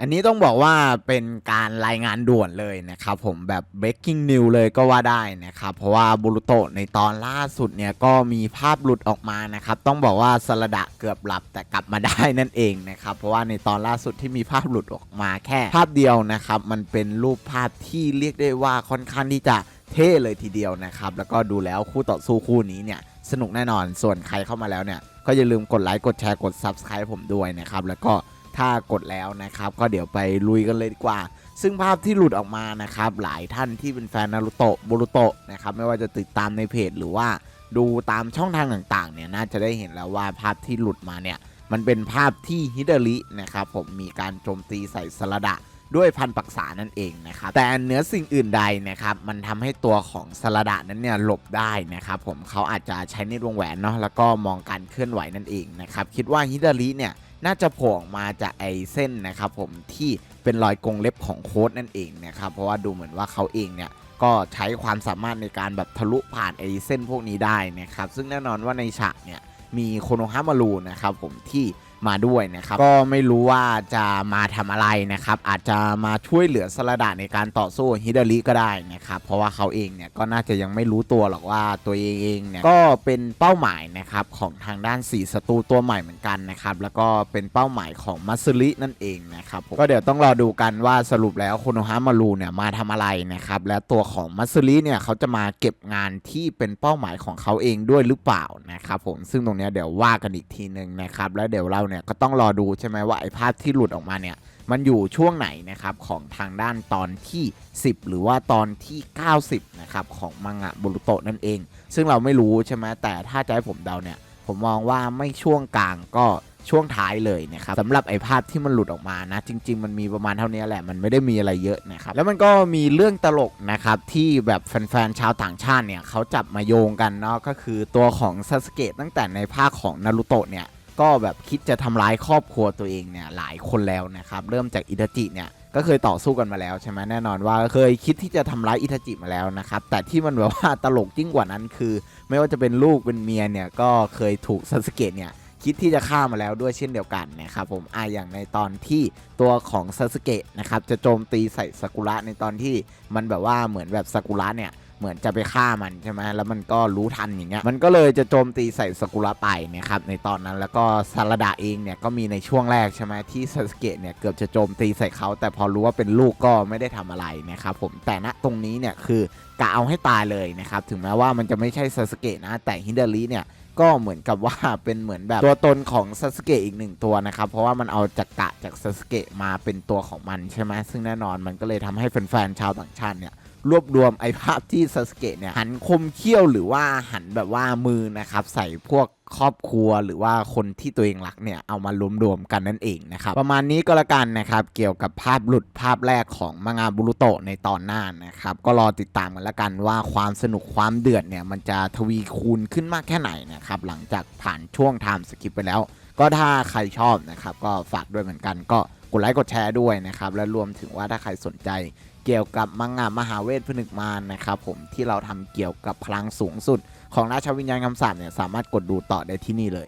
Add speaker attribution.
Speaker 1: อันนี้ต้องบอกว่าเป็นการรายงานด่วนเลยนะครับผมแบบ breaking news เลยก็ว่าได้นะครับ เพราะว่าบุรุโตะในตอนล่าสุดเนี่ยก็มีภาพหลุดออกมานะครับ ต้องบอกว่าสระดะเกือบหลับแต่กลับมาได้นั่นเองนะครับ เพราะว่าในตอนล่าสุดที่มีภาพหลุดออกมาแค่ ภาพเดียวนะครับ มันเป็นรูปภาพที่เรียกได้ว่าค่อนข้างที่จะเท่เลยทีเดียวนะครับ แล้วก็ดูแล้วคู่ต่อสู้คู่นี้เนี่ยสนุกแน่นอนส่วนใครเข้ามาแล้วเนี่ยก็อย่าลืมกดไลค์กดแชร์กด subscribe ผมด้วยนะครับแล้วก็ ถ้ากดแล้วนะครับ ก็เดี๋ยวไปลุยกันเลยดีกว่า ซึ่งภาพที่หลุดออกมานะครับ หลายท่านที่เป็นแฟนนารูโตะบูรุโตะนะครับ ไม่ว่าจะติดตามในเพจหรือว่าดูตามช่องทางต่างๆ เนี่ย น่าจะได้เห็นแล้วว่าภาพที่หลุดมาเนี่ย มันเป็นภาพที่ฮิเดรินะครับผมมีการโจมตีใส่สลดะด้วยพันปักษานั่นเองนะครับ แต่เหนือสิ่งอื่นใดนะครับ มันทำให้ตัวของสลดะนั้นเนี่ยหลบได้นะครับ ผมเขาอาจจะใช้ในวงแหวนเนาะแล้วก็มองการเคลื่อนไหวนั่นเองนะครับ คิดว่าฮิเดริเนี่ย น่าจะโผล่ออกมาจากไอเส้นนะครับผมที่เป็นรอยกรงเล็บของโค้ดนั่นเองนะครับเพราะว่าดูเหมือนว่าเขาเองเนี่ยก็ใช้ความสามารถในการแบบทะลุผ่านไอเส้นพวกนี้ได้นะครับซึ่งแน่นอนว่าในฉากเนี่ยมีโคโนฮามารูนะครับผมที่ มาด้วยนะครับ ก็ไม่รู้ว่าจะมาทำอะไรนะครับ อาจจะมาช่วยเหลือสลดาในการต่อสู้ฮิดาริก็ได้นะครับ เพราะว่าเขาเองเนี่ยก็น่าจะยังไม่รู้ตัวหรอกว่าตัวเองเองเนี่ยก็เป็นเป้าหมายนะครับของทางด้านสีศัตรูตัวใหม่เหมือนกันนะครับแล้วก็เป็นเป้าหมายของมัสรินั่นเองนะครับผมก็เดี๋ยวต้องรอดูกันว่าสรุปแล้วโคโนฮามารูเนี่ยมาทำอะไรนะครับและตัวของมัสริเนี่ยเขาจะมาเก็บงานที่เป็นเป้าหมายของเขาเองด้วยหรือเปล่านะครับผมซึ่งตรงนี้เดี๋ยวว่ากันอีกทีหนึ่งนะครับแล้วเดี๋ยวเราเนี่ยก็ต้องรอดูใช่ไหมว่าไอ้ภาพที่หลุดออกมาเนี่ยมันอยู่ช่วงไหนนะครับของทางด้านตอนที่ 10 หรือว่าตอนที่ 90นะครับของมังงะบุรุโตะนั่นเอง ซึ่งเราไม่รู้ใช่ไหมแต่ถ้าจะให้ผมเดาเนี่ยผมมองว่าไม่ช่วงกลางก็ช่วงท้ายเลยนะครับสำหรับไอ้ภาพที่มันหลุดออกมานะ จริง ๆ มันมีประมาณเท่านี้แหละมันไม่ได้มีอะไรเยอะนะครับแล้วมันก็มีเรื่องตลกนะครับที่แบบแฟนๆชาวต่างชาติเนี่ยเขาจับมาโยงกันเนาะก็คือตัวของซาสเกะตั้งแต่ในภาคของนารูโตะเนี่ย ก็แบบคิดจะทำร้ายครอบครัวตัวเองเนี่ยหลายคนแล้วนะครับเริ่มจากอิตาจิเนี่ยก็เคยต่อสู้กันมาแล้วใช่ไหมแน่นอนว่าเคยคิดที่จะทำร้ายอิทาจิมาแล้วนะครับแต่ที่มันแบบว่าตลกยิ่งกว่านั้นคือ ไม่ว่าจะเป็นลูกเป็นเมียเนี่ยก็เคยถูกซาสเกะเนี่ยคิดที่จะฆ่ามาแล้วด้วยเช่นเดียวกันนะครับผมอ่าอย่างในตอนที่ตัวของซาสเกะนะครับจะโจมตีใส่ซากุระในตอนที่มันแบบว่าเหมือนแบบซากุระเนี่ย เหมือนจะไปฆ่ามันใช่ไหมแล้วมันก็รู้ทันอย่างเงี้ย มันก็เลยจะโจมตีใส่สกุระไปนะครับในตอนนั้นแล้วก็ซาลดาเองเนี่ยก็มีในช่วงแรกใช่ไหมที่ซาสเกะเนี่ยเกือบจะโจมตีใส่เขาแต่พอรู้ว่าเป็นลูกก็ไม่ได้ทำอะไรนะครับผมแต่ณตรงนี้เนี่ยคือกะเอาให้ตายเลยนะครับถึงแม้ว่ามันจะไม่ใช่ซาสเกะนะแต่ฮิเดริเนี่ยก็เหมือนกับว่าเป็นเหมือนแบบตัวตนของซาสเกะอีกหนึ่งตัวนะครับ เพราะว่ามันเอาจักกะจากซาสเกะมาเป็นตัวของมันใช่ไหมซึ่งแน่นอนมันก็เลยทำให้แฟนๆชาวต่างชาติเนี่ย รวบรวมไอภาพที่ซาสเกะเนี่ยหันคมเขี้ยวหรือว่าหันแบบว่ามือนะครับใส่พวกครอบครัวหรือว่าคนที่ตัวเองรักเนี่ยเอามารวมๆกันนั่นเองนะครับประมาณนี้ก็แล้วกันนะครับเกี่ยวกับภาพหลุดภาพแรกของมังงะบุรุโตะในตอนหน้านะครับก็รอติดตามกันแล้วกันว่าความสนุกความเดือดเนี่ยมันจะทวีคูณขึ้นมากแค่ไหนนะครับหลังจากผ่านช่วงไทม์สกิปไปแล้ว ก็ถ้าใครชอบนะครับก็ฝากด้วยเหมือนกันก็ กดไลค์กดแชร์ด้วยนะครับ และรวมถึงว่าถ้าใครสนใจเกี่ยวกับมังงะมหาเวทผนึกมารนะครับผมที่เราทำเกี่ยวกับพลังสูงสุด ของราชวิญญาณคำสาปเนี่ยสามารถกดดูต่อได้ที่นี่เลย